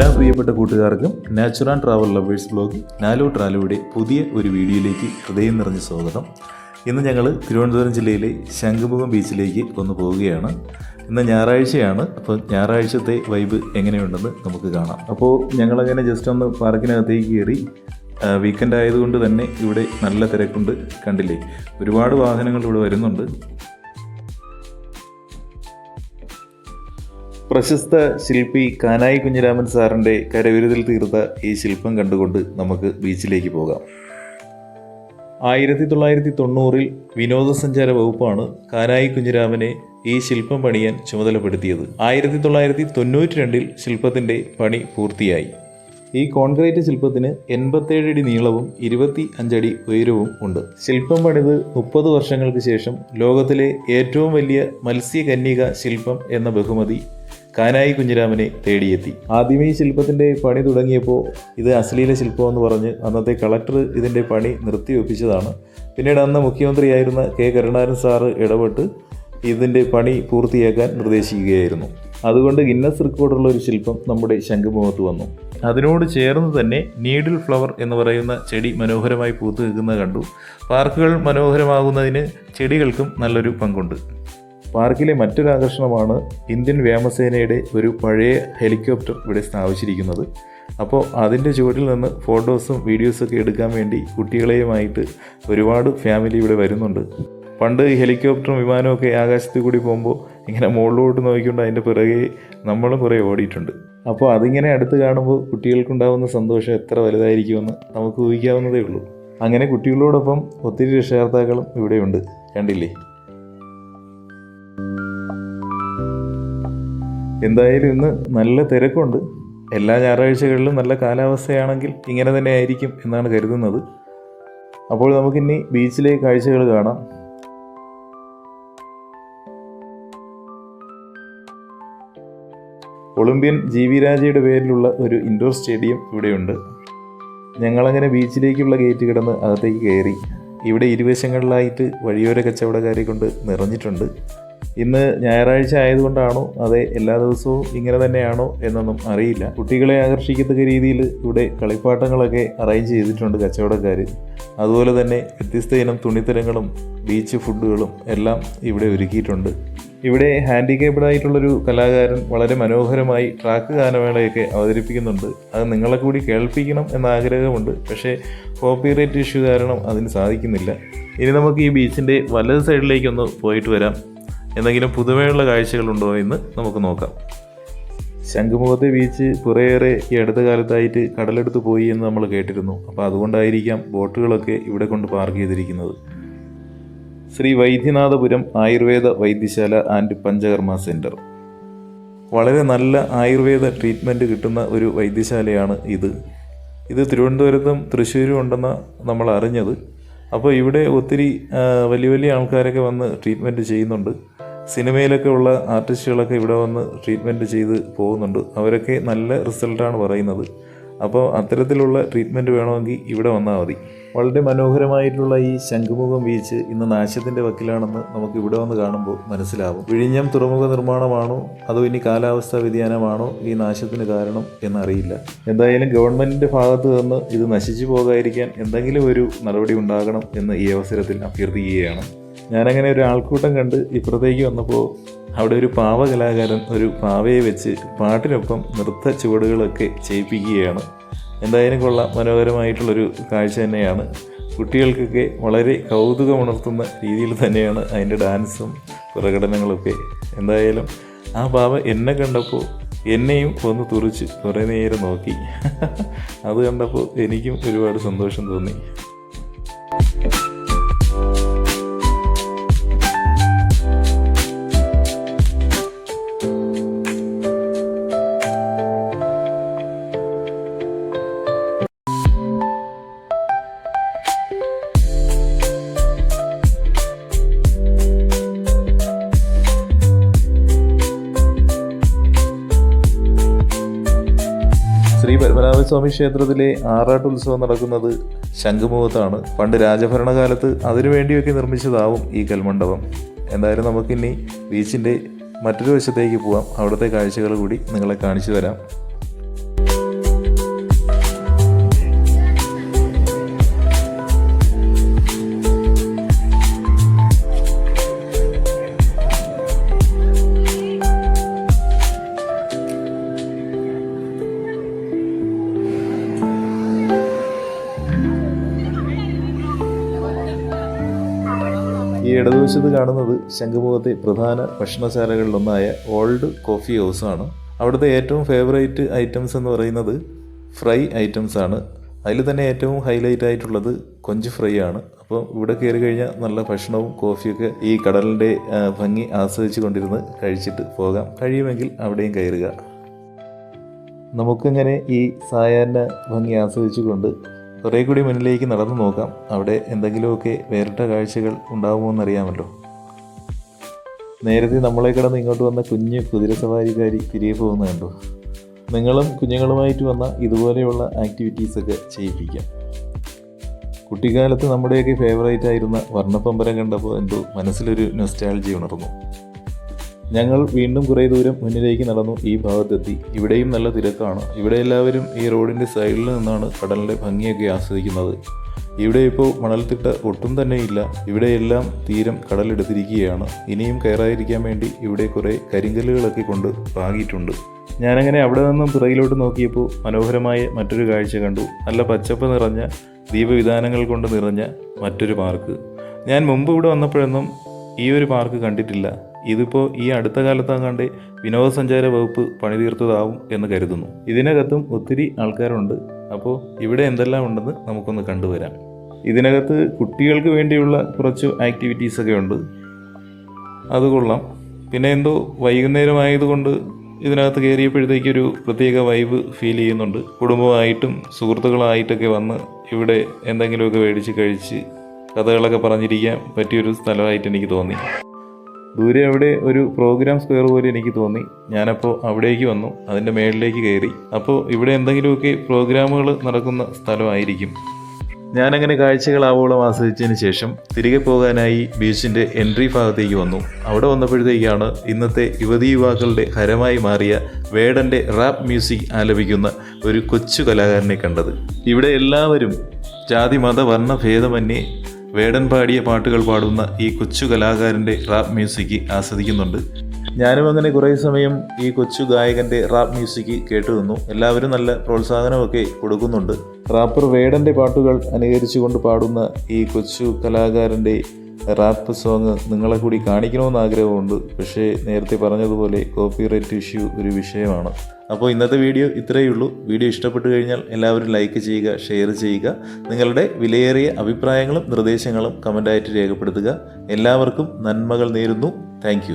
എല്ലാ പ്രിയപ്പെട്ട കൂട്ടുകാർക്കും നാച്ചുറൽ ട്രാവൽ ലവേഴ്സ് ബ്ലോഗ് നാലോ ട്രാലോയുടെ പുതിയ ഒരു വീഡിയോയിലേക്ക് ഹൃദയം നിറഞ്ഞ സ്വാഗതം. ഇന്ന് ഞങ്ങൾ തിരുവനന്തപുരം ജില്ലയിലെ ശംഖുമുഖം ബീച്ചിലേക്ക് ഒന്ന് പോവുകയാണ്. ഇന്ന് ഞായറാഴ്ചയാണ് അപ്പോൾ ഞായറാഴ്ചത്തെ വൈബ് എങ്ങനെയുണ്ടെന്ന് നമുക്ക് കാണാം. അപ്പോൾ ഞങ്ങളങ്ങനെ ജസ്റ്റ് ഒന്ന് പാർക്കിനകത്തേക്ക് കയറി വീക്കെൻഡ് ആയതുകൊണ്ട് തന്നെ ഇവിടെ നല്ല തിരക്കുണ്ട് കണ്ടില്ലേ? ഒരുപാട് വാഹനങ്ങൾ ഇവിടെ വരുന്നുണ്ട്. പ്രശസ്ത ശില്പി കാനായി കുഞ്ഞിരാമൻ സാറിന്റെ കരവിരുതിൽ തീർത്ത ഈ ശില്പം കണ്ടുകൊണ്ട് നമുക്ക് ബീച്ചിലേക്ക് പോകാം. ആയിരത്തി തൊള്ളായിരത്തി തൊണ്ണൂറിൽ വിനോദസഞ്ചാര വകുപ്പാണ് കാനായി കുഞ്ഞിരാമനെ ഈ ശില്പം പണിയാൻ ചുമതലപ്പെടുത്തിയത്. ആയിരത്തി തൊള്ളായിരത്തി തൊണ്ണൂറ്റി രണ്ടിൽ ശില്പത്തിന്റെ പണി പൂർത്തിയായി. ഈ കോൺക്രീറ്റ് ശില്പത്തിന് എൺപത്തേഴ് അടി നീളവും ഇരുപത്തി അഞ്ചടി ഉയരവും ഉണ്ട്. ശില്പം പണിത് മുപ്പത് വർഷങ്ങൾക്ക് ശേഷം ലോകത്തിലെ ഏറ്റവും വലിയ മത്സ്യകന്യക ശില്പം എന്ന ബഹുമതി കാനായി കുഞ്ഞിരാമനെ തേടിയെത്തി. ആദ്യമേ ശില്പത്തിന്റെ പണി തുടങ്ങിയപ്പോൾ ഇത് അശ്ലീല ശില്പമെന്ന് പറഞ്ഞ് അന്നത്തെ കളക്ടർ ഇതിന്റെ പണി നിർത്തിവെപ്പിച്ചതാണ്. പിന്നീട് അന്ന് മുഖ്യമന്ത്രിയായിരുന്ന കെ കരുണാകരൻ സാറ് ഇടപെട്ട് ഇതിന്റെ പണി പൂർത്തിയാക്കാൻ നിർദ്ദേശിക്കുകയായിരുന്നു. അതുകൊണ്ട് ഗിന്നസ് റെക്കോർഡുള്ള ഒരു ശില്പം നമ്മുടെ ശംഖുമുഖത്ത് വന്നു. അതിനോട് ചേർന്ന് തന്നെ നീഡിൽ ഫ്ലവർ എന്ന് പറയുന്ന ചെടി മനോഹരമായി പൂത്തു നിൽക്കുന്നത് കണ്ടു. പാർക്കുകൾ മനോഹരമാകുന്നതിന് ചെടികൾക്കും നല്ലൊരു പങ്കുണ്ട്. പാർക്കിലെ മറ്റൊരു ആകർഷണമാണ് ഇന്ത്യൻ വ്യോമസേനയുടെ ഒരു പഴയ ഹെലികോപ്റ്റർ ഇവിടെ സ്ഥാപിച്ചിരിക്കുന്നത്. അപ്പോൾ അതിന്റെ ചുവട്ടിൽ നിന്ന് ഫോട്ടോസും വീഡിയോസൊക്കെ എടുക്കാൻ വേണ്ടി കുട്ടികളെയുമായിട്ട് ഒരുപാട് ഫാമിലി ഇവിടെ വരുന്നുണ്ട്. പണ്ട് ഈ ഹെലികോപ്റ്ററും വിമാനവും ഒക്കെ ആകാശത്തിൽ കൂടി പോകുമ്പോൾ ഇങ്ങനെ മുകളിലോട്ട് നോക്കിക്കൊണ്ട് അതിന്റെ പിറകെ നമ്മൾ കുറേ ഓടിയിട്ടുണ്ട്. അപ്പോൾ അതിങ്ങനെ അടുത്ത് കാണുമ്പോൾ കുട്ടികൾക്കുണ്ടാകുന്ന സന്തോഷം എത്ര വലുതായിരിക്കുമെന്ന് നമുക്ക് ഊഹിക്കാവുന്നതേ ഉള്ളൂ. അങ്ങനെ കുട്ടികളോടൊപ്പം ഒത്തിരി രക്ഷകർത്താക്കളും ഇവിടെയുണ്ട്. കണ്ടില്ലേ? എന്തായാലും ഇന്ന് നല്ല തിരക്കുണ്ട്. എല്ലാ ഞായറാഴ്ചകളിലും നല്ല കാലാവസ്ഥയാണെങ്കിൽ ഇങ്ങനെ തന്നെ ആയിരിക്കും എന്നാണ് കരുതുന്നത്. അപ്പോൾ നമുക്കിനി ബീച്ചിലെ കാഴ്ചകൾ കാണാം. ഒളിമ്പ്യൻ ജി വി രാജയുടെ പേരിലുള്ള ഒരു ഇൻഡോർ സ്റ്റേഡിയം ഇവിടെയുണ്ട്. ഞങ്ങളങ്ങനെ ബീച്ചിലേക്കുള്ള ഗേറ്റ് കിടന്ന് അകത്തേക്ക് കയറി. ഇവിടെ ഇരുവശങ്ങളിലായിട്ട് വഴിയോര കച്ചവടക്കാരെ കൊണ്ട് നിറഞ്ഞിട്ടുണ്ട്. ഇന്ന് ഞായറാഴ്ച ആയതുകൊണ്ടാണോ? അതെ എല്ലാ ദിവസവും ഇങ്ങനെ തന്നെയാണോ എന്നൊന്നും അറിയില്ല. കുട്ടികളെ ആകർഷിക്കത്തക്ക രീതിയിൽ ഇവിടെ കളിപ്പാട്ടങ്ങളൊക്കെ അറേഞ്ച് ചെയ്തിട്ടുണ്ട് കച്ചവടക്കാർ അതുപോലെ തന്നെ വ്യത്യസ്ത ഇനം തുണിത്തരങ്ങളും ബീച്ച് ഫുഡുകളും എല്ലാം ഇവിടെ ഒരുക്കിയിട്ടുണ്ട്. ഇവിടെ ഹാൻഡിക്കേപ്ഡ് ആയിട്ടുള്ളൊരു കലാകാരൻ വളരെ മനോഹരമായി ട്രാക്ക് ഗാനമേളയൊക്കെ അവതരിപ്പിക്കുന്നുണ്ട്. അത് നിങ്ങളെ കൂടി കേൾപ്പിക്കണം എന്ന ആഗ്രഹമുണ്ട്. പക്ഷേ കോപ്പിറൈറ്റ് ഇഷ്യൂ കാരണം അതിന് സാധിക്കുന്നില്ല. ഇനി നമുക്ക് ഈ ബീച്ചിന്റെ വലത് സൈഡിലേക്കൊന്ന് പോയിട്ട് വരാം. എന്തെങ്കിലും പുതുമയുള്ള കാഴ്ചകളുണ്ടോ എന്ന് നമുക്ക് നോക്കാം. ശംഖുമുഖത്തെ ബീച്ച് കുറേയേറെ ഈ അടുത്ത കാലത്തായിട്ട് കടലെടുത്ത് പോയി എന്ന് നമ്മൾ കേട്ടിരുന്നു. അപ്പോൾ അതുകൊണ്ടായിരിക്കാം ബോട്ടുകളൊക്കെ ഇവിടെ കൊണ്ട് പാർക്ക് ചെയ്തിരിക്കുന്നത്. ശ്രീ വൈദ്യനാഥപുരം ആയുർവേദ വൈദ്യശാല ആൻഡ് പഞ്ചകർമ്മ സെന്റർ വളരെ നല്ല ആയുർവേദ ട്രീറ്റ്മെന്റ് കിട്ടുന്ന ഒരു വൈദ്യശാലയാണ് ഇത്. ഇത് തിരുവനന്തപുരത്തും തൃശ്ശൂരും ഉണ്ടെന്ന് നമ്മൾ അറിഞ്ഞത്. അപ്പോൾ ഇവിടെ ഒത്തിരി വലിയ വലിയ ആൾക്കാരൊക്കെ വന്ന് ട്രീറ്റ്മെന്റ് ചെയ്യുന്നുണ്ട്. സിനിമയിലൊക്കെ ഉള്ള ആർട്ടിസ്റ്റുകളൊക്കെ ഇവിടെ വന്ന് ട്രീറ്റ്മെന്റ് ചെയ്ത് പോകുന്നുണ്ട്. അവരൊക്കെ നല്ല റിസൾട്ടാണ് പറയുന്നത്. അപ്പോൾ അത്തരത്തിലുള്ള ട്രീറ്റ്മെന്റ് വേണമെങ്കിൽ ഇവിടെ വന്നാൽ മതി. വളരെ മനോഹരമായിട്ടുള്ള ഈ ശംഖുമുഖം ബീച്ച് ഇന്ന് നാശത്തിന്റെ വക്കിലാണെന്ന് നമുക്ക് ഇവിടെ വന്ന് കാണുമ്പോൾ മനസ്സിലാവും. വിഴിഞ്ഞം തുറമുഖ നിർമ്മാണമാണോ? അതോ ഇനി കാലാവസ്ഥാ വ്യതിയാനമാണോ ഈ നാശത്തിന് കാരണം എന്നറിയില്ല. എന്തായാലും ഗവൺമെന്റിന്റെ ഭാഗത്ത് നിന്ന് ഇത് നശിച്ചു പോകാതിരിക്കാൻ എന്തെങ്കിലും ഒരു നടപടി ഉണ്ടാകണം എന്ന് ഈ അവസരത്തിൽ അഭ്യർത്ഥിക്കുകയാണ്. ഞാനങ്ങനെ ഒരു ആൾക്കൂട്ടം കണ്ട് ഇപ്പുറത്തേക്ക് വന്നപ്പോൾ അവിടെ ഒരു പാവ കലാകാരൻ ഒരു പാവയെ വെച്ച് പാട്ടിനൊപ്പം നൃത്ത ചുവടുകളൊക്കെ ചെയ്യിപ്പിക്കുകയാണ്. എന്തായാലും കൊള്ളാം. മനോഹരമായിട്ടുള്ളൊരു കാഴ്ച തന്നെയാണ്. കുട്ടികൾക്കൊക്കെ വളരെ കൗതുകമുണർത്തുന്ന രീതിയിൽ തന്നെയാണ് അതിന്റെ ഡാൻസും പ്രകടനങ്ങളൊക്കെ. എന്തായാലും ആ പാവ എന്നെ കണ്ടപ്പോൾ എന്നെയും ഒന്ന് തുറിച്ച് കുറേ നേരം നോക്കി. അത് കണ്ടപ്പോൾ എനിക്കും ഒരുപാട് സന്തോഷം തോന്നി. ശ്രീ പത്മനാഭസ്വാമി ക്ഷേത്രത്തിലെ ആറാട്ട് ഉത്സവം നടക്കുന്നത് ശംഖുമുഖത്താണ്. പണ്ട് രാജഭരണകാലത്ത് അതിനുവേണ്ടിയൊക്കെ നിർമ്മിച്ചതാവും ഈ കൽമണ്ഡപം. എന്തായാലും നമുക്കിനി ബീച്ചിന്റെ മറ്റൊരു വശത്തേക്ക് പോവാം. അവിടുത്തെ കാഴ്ചകൾ കൂടി നിങ്ങളെ കാണിച്ചു തരാം. ഈ ഇടതുവശത്ത് കാണുന്നത് ശംഖുമുഖത്തെ പ്രധാന ഭക്ഷണശാലകളിലൊന്നായ ഓൾഡ് കോഫി ഹൗസാണ് അവിടുത്തെ ഏറ്റവും ഫേവറേറ്റ് ഐറ്റംസ് എന്ന് പറയുന്നത് ഫ്രൈ ഐറ്റംസ് ആണ്. അതിൽ തന്നെ ഏറ്റവും ഹൈലൈറ്റ് ആയിട്ടുള്ളത് കൊഞ്ച് ഫ്രൈ ആണ്. അപ്പോൾ ഇവിടെ കയറി കഴിഞ്ഞാൽ നല്ല ഭക്ഷണവും കോഫിയൊക്കെ ഈ കടലിന്റെ ഭംഗി ആസ്വദിച്ച് കൊണ്ടിരുന്ന് കഴിച്ചിട്ട് പോകാം. കഴിയുമെങ്കിൽ അവിടെയും കയറുക. നമുക്കങ്ങനെ ഈ സായാഹ്ന ഭംഗി ആസ്വദിച്ചുകൊണ്ട് കുറേ കൂടി മുന്നിലേക്ക് നടന്നു നോക്കാം. അവിടെ എന്തെങ്കിലുമൊക്കെ വേറിട്ട കാഴ്ചകൾ ഉണ്ടാകുമോ എന്നറിയാമല്ലോ നേരത്തെ നമ്മളെ കടന്ന് ഇങ്ങോട്ട് വന്ന കുഞ്ഞ് കുതിര സവാരിക്കാരി തിരികെ പോകുന്ന കണ്ടു. നിങ്ങളും കുഞ്ഞുങ്ങളുമായിട്ട് വന്ന ഇതുപോലെയുള്ള ആക്ടിവിറ്റീസൊക്കെ ചെയ്യിപ്പിക്കാം. കുട്ടിക്കാലത്ത് നമ്മുടെയൊക്കെ ഫേവറേറ്റ് ആയിരുന്ന വർണപ്പമ്പരം കണ്ടപ്പോൾ എന്തോ മനസ്സിലൊരു നൊസ്റ്റാൾജി ഉണർന്നു. ഞങ്ങൾ വീണ്ടും കുറേ ദൂരം മുന്നിലേക്ക് നടന്നു ഈ ഭാഗത്തെത്തി. ഇവിടെയും നല്ല തിരക്കാണ്. ഇവിടെ എല്ലാവരും ഈ റോഡിന്റെ സൈഡിൽ നിന്നാണ് കടലിന്റെ ഭംഗിയൊക്കെ ആസ്വദിക്കുന്നത്. ഇവിടെ ഇപ്പോൾ മണൽത്തിട്ട ഒട്ടും തന്നെ ഇല്ല. ഇവിടെയെല്ലാം തീരം കടലെടുത്തിരിക്കുകയാണ്. ഇനിയും കയറാതിരിക്കാൻ വേണ്ടി ഇവിടെ കുറേ കരിങ്കല്ലുകളൊക്കെ കൊണ്ട് പാകിയിട്ടുണ്ട്. ഞാനങ്ങനെ അവിടെ നിന്നും പിറകിലോട്ട് നോക്കിയപ്പോൾ മനോഹരമായ മറ്റൊരു കാഴ്ച കണ്ടു. നല്ല പച്ചപ്പ് നിറഞ്ഞ ദീപവിധാനങ്ങൾ കൊണ്ട് നിറഞ്ഞ മറ്റൊരു പാർക്ക്. ഞാൻ മുമ്പ് ഇവിടെ വന്നപ്പോഴൊന്നും ഈ ഒരു പാർക്ക് കണ്ടിട്ടില്ല. ഇതിപ്പോൾ ഈ അടുത്ത കാലത്താകാണ്ട് വിനോദസഞ്ചാര വകുപ്പ് പണിതീർത്തതാവും എന്ന് കരുതുന്നു. ഇതിനകത്തും ഒത്തിരി ആൾക്കാരുണ്ട്. അപ്പോൾ ഇവിടെ എന്തെല്ലാം ഉണ്ടെന്ന് നമുക്കൊന്ന് കണ്ടുവരാം. ഇതിനകത്ത് കുട്ടികൾക്ക് വേണ്ടിയുള്ള കുറച്ച് ആക്ടിവിറ്റീസൊക്കെ ഉണ്ട്. അത് കൊള്ളാം. പിന്നെ എന്തോ വൈകുന്നേരമായതുകൊണ്ട് ഇതിനകത്ത് കയറിയപ്പോഴത്തേക്കൊരു പ്രത്യേക വൈബ് ഫീൽ ചെയ്യുന്നുണ്ട്. കുടുംബമായിട്ടും സുഹൃത്തുക്കളായിട്ടൊക്കെ വന്ന് ഇവിടെ എന്തെങ്കിലുമൊക്കെ മേടിച്ച് കഴിച്ച് കഥകളൊക്കെ പറഞ്ഞിരിക്കാൻ പറ്റിയൊരു സ്ഥലമായിട്ട് എനിക്ക് തോന്നി. ദൂരെ അവിടെ ഒരു പ്രോഗ്രാം സ്ക്വയർ പോലെ എനിക്ക് തോന്നി. ഞാനപ്പോൾ അവിടേക്ക് വന്നു അതിന്റെ മേളിലേക്ക് കയറി. അപ്പോൾ ഇവിടെ എന്തെങ്കിലുമൊക്കെ പ്രോഗ്രാമുകൾ നടക്കുന്ന സ്ഥലമായിരിക്കും. ഞാനങ്ങനെ കാഴ്ചകളാവോളം ആസ്വദിച്ചതിന് ശേഷം തിരികെ പോകാനായി ബീച്ചിന്റെ എൻട്രി ഭാഗത്തേക്ക് വന്നു. അവിടെ വന്നപ്പോഴത്തേക്കാണ് ഇന്നത്തെ യുവതി യുവാക്കളുടെ ഹരമായി മാറിയ വേടന്റെ റാപ്പ് മ്യൂസിക് ആലപിക്കുന്ന ഒരു കൊച്ചു കലാകാരനെ കണ്ടത്. ഇവിടെ എല്ലാവരും ജാതി മത വർണ ഭേദമന്യേ വേടൻ പാടിയ പാട്ടുകൾ പാടുന്ന ഈ കൊച്ചു കലാകാരന്റെ റാപ്പ് മ്യൂസിക് ആസ്വദിക്കുന്നുണ്ട്. ഞാനും അങ്ങനെ കുറേ സമയം ഈ കൊച്ചു ഗായകന്റെ റാപ്പ് മ്യൂസിക് കേട്ടു നിന്നു. എല്ലാവരും നല്ല പ്രോത്സാഹനമൊക്കെ കൊടുക്കുന്നുണ്ട്. റാപ്പർ വേടന്റെ പാട്ടുകൾ അനുകരിച്ചുകൊണ്ട് പാടുന്ന ഈ കൊച്ചു കലാകാരന്റെ റാപ്പ് സോങ് നിങ്ങളെ കൂടി കാണിക്കണമെന്ന് ആഗ്രഹമുണ്ട്. പക്ഷേ നേരത്തെ പറഞ്ഞതുപോലെ കോപ്പിറൈറ്റ് ഇഷ്യൂ ഒരു വിഷയമാണ്. അപ്പോൾ ഇന്നത്തെ വീഡിയോ ഇത്രയേ ഉള്ളൂ. വീഡിയോ ഇഷ്ടപ്പെട്ടു കഴിഞ്ഞാൽ എല്ലാവരും ലൈക്ക് ചെയ്യുക ഷെയർ ചെയ്യുക. നിങ്ങളുടെ വിലയേറിയ അഭിപ്രായങ്ങളും നിർദ്ദേശങ്ങളും കമന്റായിട്ട് രേഖപ്പെടുത്തുക. എല്ലാവർക്കും നന്മകൾ നേരുന്നു. താങ്ക്